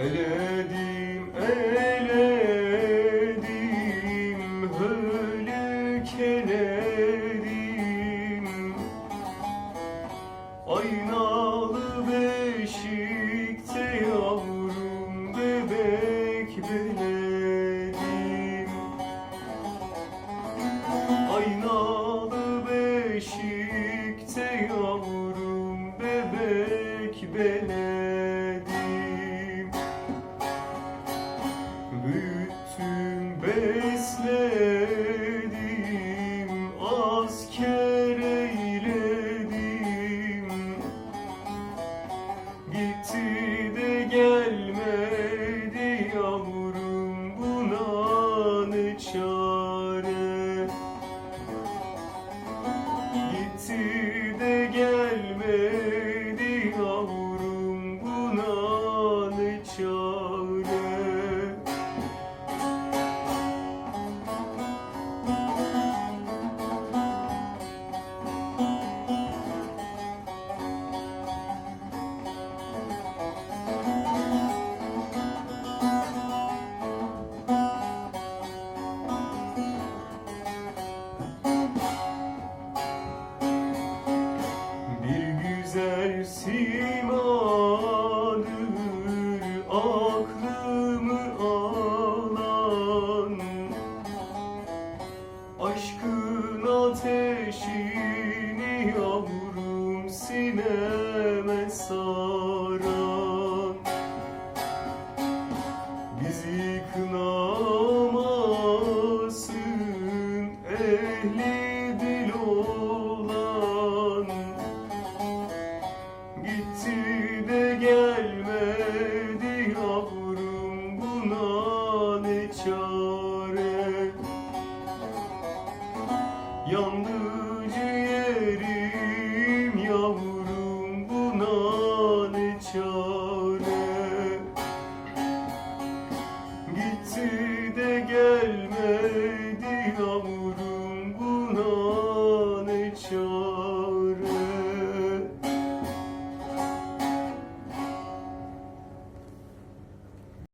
Eledim, eledim, hölük eledim Aynalı beşikte yavrum bebek beledim. Aynalı beşikte yavrum bebek beledim. Gitti de gelmedi yavrum buna ne çare? Gitti Güzel simadır aklımı alan. Aşkın ateşini yavrum sineme saran Young